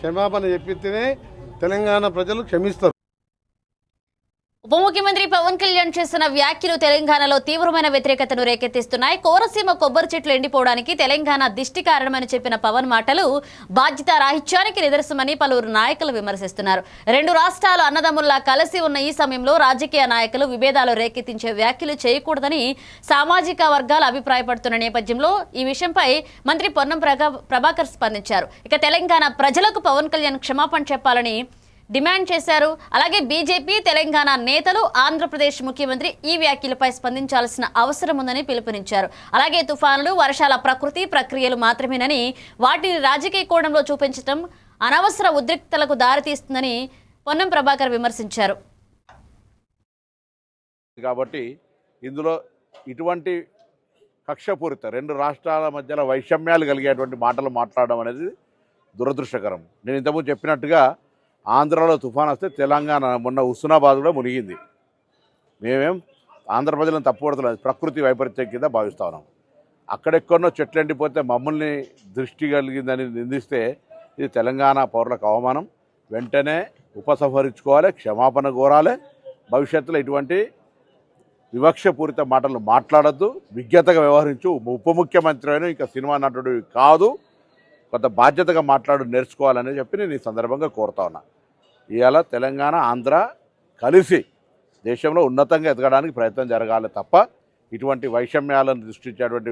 క్షమాపణ చెప్పితేనే తెలంగాణ ప్రజలు క్షమిస్తారు. ఉప ముఖ్యమంత్రి పవన్ కళ్యాణ్ చేసిన వ్యాఖ్యలు తెలంగాణలో తీవ్రమైన వ్యతిరేకతను రేకెత్తిస్తున్నాయి. కోనసీమ కొబ్బరి చెట్లు ఎండిపోవడానికి తెలంగాణ దిష్టి కారణమని చెప్పిన పవన్ మాటలు బాధ్యత రాహిత్యానికి నిదర్శనమని పలువురు నాయకులు విమర్శిస్తున్నారు. రెండు రాష్ట్రాలు అన్నదమ్ముల్లా కలిసి ఉన్న ఈ సమయంలో రాజకీయ నాయకులు విభేదాలు రేకెత్తించే వ్యాఖ్యలు చేయకూడదని సామాజిక వర్గాలు అభిప్రాయపడుతున్న నేపథ్యంలో ఈ విషయంపై మంత్రి పొన్నం ప్రభాకర్ స్పందించారు. ఇక తెలంగాణ ప్రజలకు పవన్ కళ్యాణ్ క్షమాపణ చెప్పాలని డిమాండ్ చేశారు. అలాగే బీజేపీ తెలంగాణ నేతలు ఆంధ్రప్రదేశ్ ముఖ్యమంత్రి ఈ వ్యాఖ్యలపై స్పందించాల్సిన అవసరం ఉందని పిలుపునిచ్చారు. అలాగే తుఫానులు వర్షాల ప్రకృతి ప్రక్రియలు మాత్రమేనని వాటిని రాజకీయ కోణంలో చూపించడం అనవసర ఉద్రిక్తలకు దారితీస్తుందని పొన్నం ప్రభాకర్ విమర్శించారు. కాబట్టి ఇందులో ఇటువంటి కక్షపూరిత రెండు రాష్ట్రాల మధ్యలో వైషమ్యాలు కలిగేటువంటి మాటలు మాట్లాడడం అనేది దురదృష్టకరం. నేను ఇంతకుముందు చెప్పినట్టుగా ఆంధ్రాలో తుఫాన్ వస్తే తెలంగాణ మొన్న హుస్నాబాద్ కూడా మునిగింది. మేమేం ఆంధ్ర ప్రజలను తప్పుపడతలేదు ప్రకృతి వైపరీత్యం కింద భావిస్తా ఉన్నాం. అక్కడెక్కడో చెట్లు ఎండిపోతే మమ్మల్ని దృష్టి కలిగిందని నిందిస్తే ఇది తెలంగాణ పౌరులకు అవమానం. వెంటనే ఉపసంహరించుకోవాలి క్షమాపణ కోరాలి. భవిష్యత్తులో ఇటువంటి వివక్షపూరిత మాటలు మాట్లాడద్దు. విజ్ఞతగా వ్యవహరించు. ఉప ముఖ్యమంత్రి అయినా ఇంకా సినిమా నటుడు కాదు. కొంత బాధ్యతగా మాట్లాడు నేర్చుకోవాలని చెప్పి నేను ఈ సందర్భంగా కోరుతా ఉన్నా. ఇవాళ తెలంగాణ ఆంధ్ర కలిసి దేశంలో ఉన్నతంగా ఎదగడానికి ప్రయత్నం జరగాలి తప్ప ఇటువంటి వైషమ్యాలను దృష్టించేటువంటి